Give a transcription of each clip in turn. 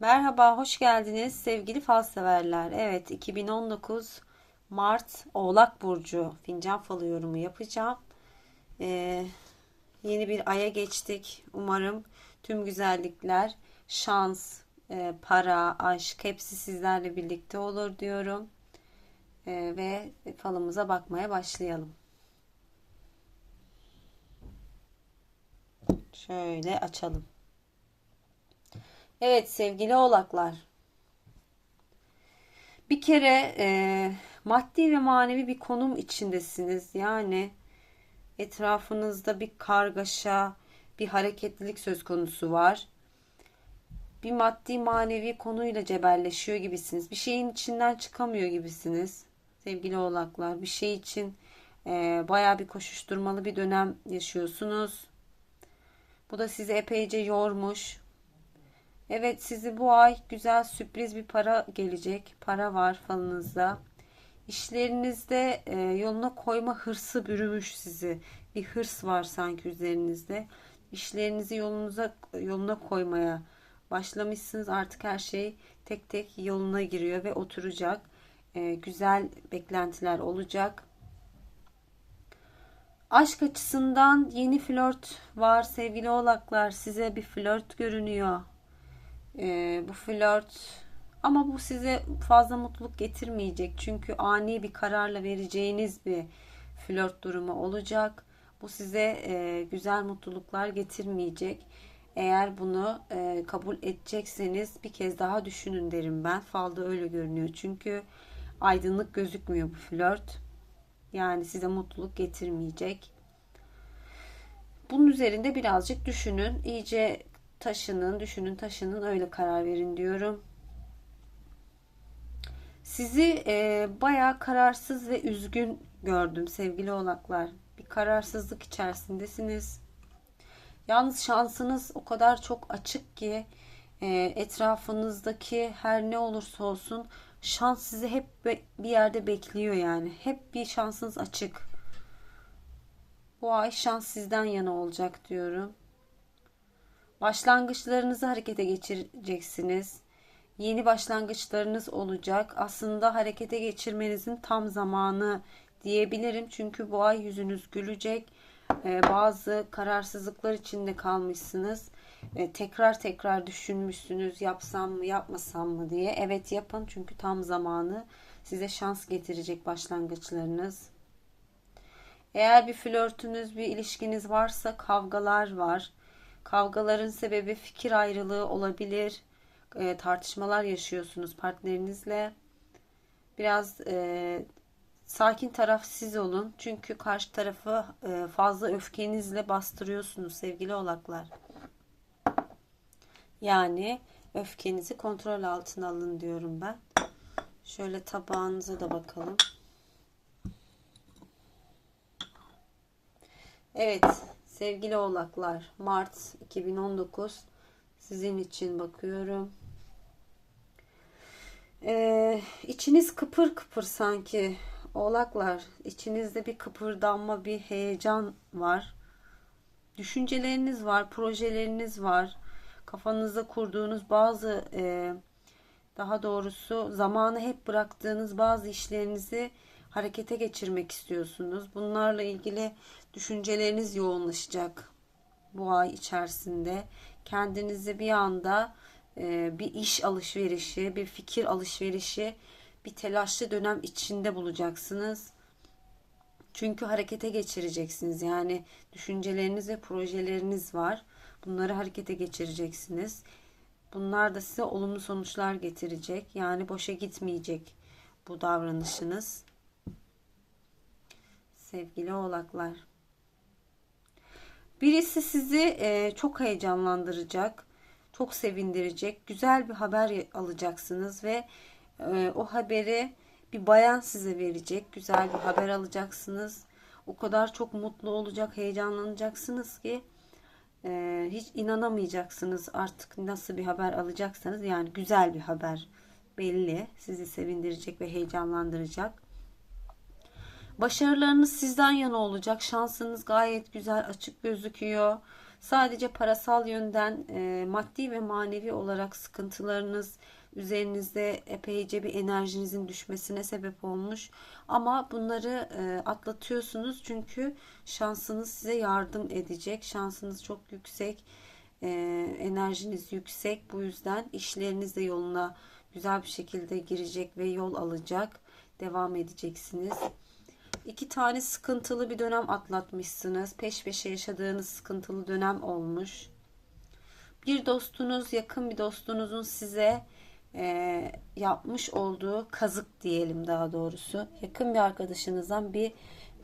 Merhaba, hoş geldiniz sevgili fal severler. Evet, 2019 Mart Oğlak Burcu fincan falı yorumu yapacağım. Ee, yeni bir aya geçtik. Umarım tüm güzellikler, şans, e, para, aşk hepsi sizlerle birlikte olur diyorum. Ee, ve falımıza bakmaya başlayalım. Şöyle açalım. Evet sevgili oğlaklar. Bir kere e, maddi ve manevi bir konum içindesiniz. Yani etrafınızda bir kargaşa, bir hareketlilik söz konusu var. Bir maddi manevi konuyla cebelleşiyor gibisiniz. Bir şeyin içinden çıkamıyor gibisiniz. Sevgili oğlaklar bir şey için e, baya bir koşuşturmalı bir dönem yaşıyorsunuz. Bu da sizi epeyce yormuş. Evet sizi bu ay güzel sürpriz bir para gelecek. Para var falınızda. İşlerinizde e, yoluna koyma hırsı bürümüş sizi. Bir hırs var sanki üzerinizde. İşlerinizi yolunuza yoluna koymaya başlamışsınız. Artık her şey tek tek yoluna giriyor ve oturacak. E, güzel beklentiler olacak. Aşk açısından yeni flört var sevgili oğlaklar. Size bir flört görünüyor. Ee, bu flört ama bu size fazla mutluluk getirmeyecek. Çünkü ani bir kararla vereceğiniz bir flört durumu olacak. Bu size e, güzel mutluluklar getirmeyecek. Eğer bunu e, kabul edecekseniz bir kez daha düşünün derim ben. Falda öyle görünüyor. Çünkü aydınlık gözükmüyor bu flört. Yani size mutluluk getirmeyecek. Bunun üzerinde birazcık düşünün. İyice taşının, düşünün taşının öyle karar verin diyorum. Sizi e, bayağı kararsız ve üzgün gördüm sevgili oğlaklar. Bir kararsızlık içerisindesiniz. Yalnız şansınız o kadar çok açık ki e, etrafınızdaki her ne olursa olsun şans sizi hep bir yerde bekliyor yani. Hep bir şansınız açık. Bu ay şans sizden yana olacak diyorum. Başlangıçlarınızı harekete geçireceksiniz. Yeni başlangıçlarınız olacak. Aslında harekete geçirmenizin tam zamanı diyebilirim. Çünkü bu ay yüzünüz gülecek. Ee, bazı kararsızlıklar içinde kalmışsınız. Ee, tekrar tekrar düşünmüşsünüz yapsam mı yapmasam mı diye. Evet yapın çünkü tam zamanı. Size şans getirecek başlangıçlarınız. Eğer bir flörtünüz, bir ilişkiniz varsa kavgalar var. Kavgaların sebebi fikir ayrılığı olabilir. E, tartışmalar yaşıyorsunuz partnerinizle. Biraz e, sakin taraf siz olun. Çünkü karşı tarafı e, fazla öfkenizle bastırıyorsunuz sevgili oğlaklar. Yani öfkenizi kontrol altına alın diyorum ben. Şöyle tabağınıza da bakalım. Evet sevgili oğlaklar Mart 2019 sizin için bakıyorum. Ee, içiniz kıpır kıpır sanki oğlaklar içinizde bir kıpırdanma bir heyecan var. Düşünceleriniz var, projeleriniz var. Kafanızda kurduğunuz bazı e, daha doğrusu zamanı hep bıraktığınız bazı işlerinizi harekete geçirmek istiyorsunuz. Bunlarla ilgili düşünceleriniz yoğunlaşacak bu ay içerisinde. Kendinizi bir anda e, bir iş alışverişi, bir fikir alışverişi, bir telaşlı dönem içinde bulacaksınız. Çünkü harekete geçireceksiniz. Yani düşünceleriniz ve projeleriniz var. Bunları harekete geçireceksiniz. Bunlar da size olumlu sonuçlar getirecek. Yani boşa gitmeyecek bu davranışınız. Sevgili oğlaklar. Birisi sizi e, çok heyecanlandıracak, çok sevindirecek, güzel bir haber alacaksınız ve e, o haberi bir bayan size verecek, güzel bir haber alacaksınız. O kadar çok mutlu olacak, heyecanlanacaksınız ki e, hiç inanamayacaksınız artık nasıl bir haber alacaksanız yani güzel bir haber belli sizi sevindirecek ve heyecanlandıracak. Başarılarınız sizden yana olacak. Şansınız gayet güzel açık gözüküyor. Sadece parasal yönden e, maddi ve manevi olarak sıkıntılarınız üzerinizde epeyce bir enerjinizin düşmesine sebep olmuş. Ama bunları e, atlatıyorsunuz çünkü şansınız size yardım edecek. Şansınız çok yüksek, e, enerjiniz yüksek. Bu yüzden işleriniz de yoluna güzel bir şekilde girecek ve yol alacak. Devam edeceksiniz. İki tane sıkıntılı bir dönem atlatmışsınız. Peş peşe yaşadığınız sıkıntılı dönem olmuş. Bir dostunuz, yakın bir dostunuzun size e, yapmış olduğu kazık diyelim daha doğrusu. Yakın bir arkadaşınızdan bir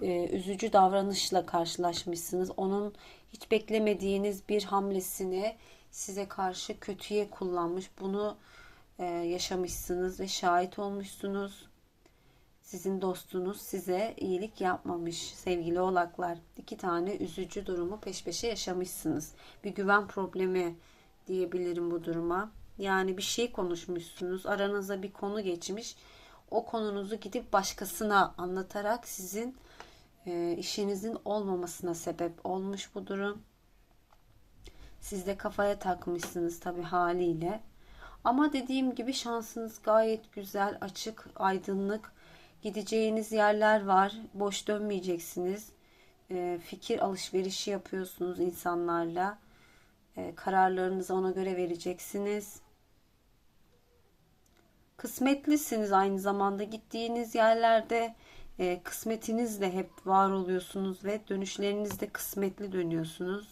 e, üzücü davranışla karşılaşmışsınız. Onun hiç beklemediğiniz bir hamlesini size karşı kötüye kullanmış. Bunu e, yaşamışsınız ve şahit olmuşsunuz. Sizin dostunuz size iyilik yapmamış sevgili oğlaklar. İki tane üzücü durumu peş peşe yaşamışsınız. Bir güven problemi diyebilirim bu duruma. Yani bir şey konuşmuşsunuz. Aranıza bir konu geçmiş. O konunuzu gidip başkasına anlatarak sizin e, işinizin olmamasına sebep olmuş bu durum. Siz de kafaya takmışsınız tabi haliyle. Ama dediğim gibi şansınız gayet güzel, açık, aydınlık. Gideceğiniz yerler var. Boş dönmeyeceksiniz. E, fikir alışverişi yapıyorsunuz insanlarla. E, kararlarınızı ona göre vereceksiniz. Kısmetlisiniz aynı zamanda gittiğiniz yerlerde e, kısmetinizle hep var oluyorsunuz ve dönüşlerinizde kısmetli dönüyorsunuz.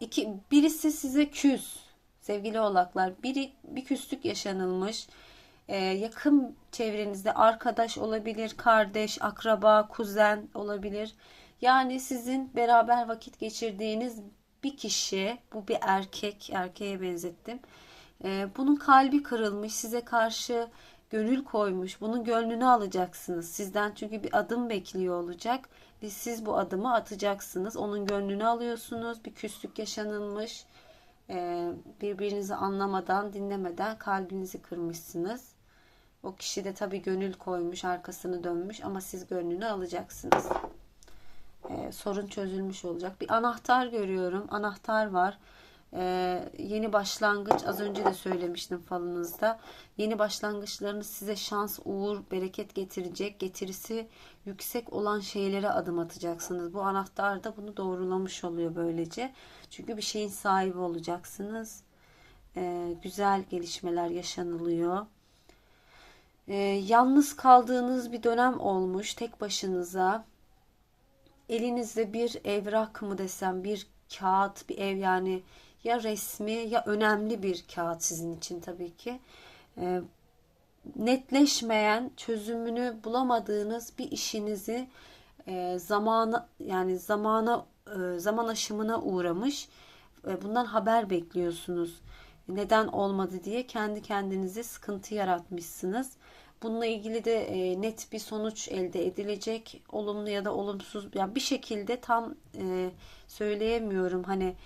İki, birisi size küs sevgili oğlaklar. Biri bir küslük yaşanılmış. E, yakın çevrenizde arkadaş olabilir, kardeş, akraba, kuzen olabilir. Yani sizin beraber vakit geçirdiğiniz bir kişi, bu bir erkek, erkeğe benzettim ee, bunun kalbi kırılmış, size karşı gönül koymuş. Bunun gönlünü alacaksınız. Sizden çünkü bir adım bekliyor olacak. Ve siz bu adımı atacaksınız. Onun gönlünü alıyorsunuz. Bir küslük yaşanılmış. Ee, birbirinizi anlamadan, dinlemeden kalbinizi kırmışsınız. O kişi de tabii gönül koymuş, arkasını dönmüş ama siz gönlünü alacaksınız. Ee, sorun çözülmüş olacak. Bir anahtar görüyorum. Anahtar var. Ee, yeni başlangıç az önce de söylemiştim falınızda. Yeni başlangıçlarınız size şans, uğur, bereket getirecek. Getirisi yüksek olan şeylere adım atacaksınız. Bu anahtar da bunu doğrulamış oluyor böylece. Çünkü bir şeyin sahibi olacaksınız. Ee, güzel gelişmeler yaşanılıyor. Ee, yalnız kaldığınız bir dönem olmuş tek başınıza. Elinizde bir evrak mı desem bir kağıt bir ev yani ya resmi ya önemli bir kağıt sizin için tabii ki. E, netleşmeyen, çözümünü bulamadığınız bir işinizi e, zamana yani zamana e, zaman aşımına uğramış. E, bundan haber bekliyorsunuz. Neden olmadı diye kendi kendinize sıkıntı yaratmışsınız. Bununla ilgili de e, net bir sonuç elde edilecek. Olumlu ya da olumsuz yani bir şekilde tam e, söyleyemiyorum. Hani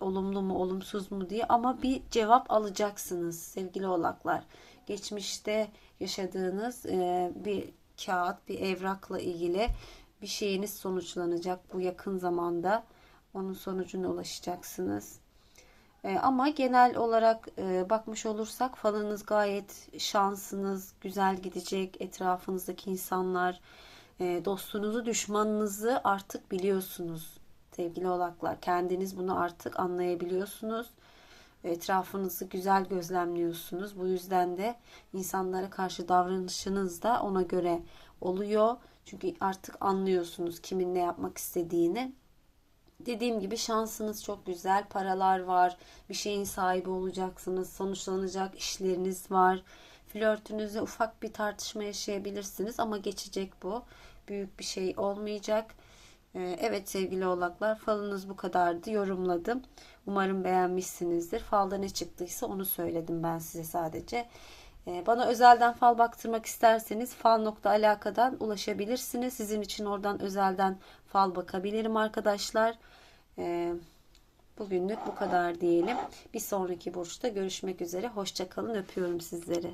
olumlu mu olumsuz mu diye ama bir cevap alacaksınız sevgili oğlaklar. Geçmişte yaşadığınız e, bir kağıt, bir evrakla ilgili bir şeyiniz sonuçlanacak bu yakın zamanda. Onun sonucuna ulaşacaksınız. E, ama genel olarak e, bakmış olursak falınız gayet şansınız güzel gidecek. Etrafınızdaki insanlar, dostunuzu, düşmanınızı artık biliyorsunuz sevgili oğlaklar. Kendiniz bunu artık anlayabiliyorsunuz. Etrafınızı güzel gözlemliyorsunuz. Bu yüzden de insanlara karşı davranışınız da ona göre oluyor. Çünkü artık anlıyorsunuz kimin ne yapmak istediğini. Dediğim gibi şansınız çok güzel. Paralar var. Bir şeyin sahibi olacaksınız. Sonuçlanacak işleriniz var. Flörtünüzde ufak bir tartışma yaşayabilirsiniz ama geçecek bu. Büyük bir şey olmayacak. Ee, evet sevgili oğlaklar falınız bu kadardı yorumladım. Umarım beğenmişsinizdir. Falda ne çıktıysa onu söyledim ben size sadece. Ee, bana özelden fal baktırmak isterseniz fal nokta alakadan ulaşabilirsiniz. Sizin için oradan özelden fal bakabilirim arkadaşlar. Ee, bugünlük bu kadar diyelim. Bir sonraki burçta görüşmek üzere. Hoşçakalın öpüyorum sizleri.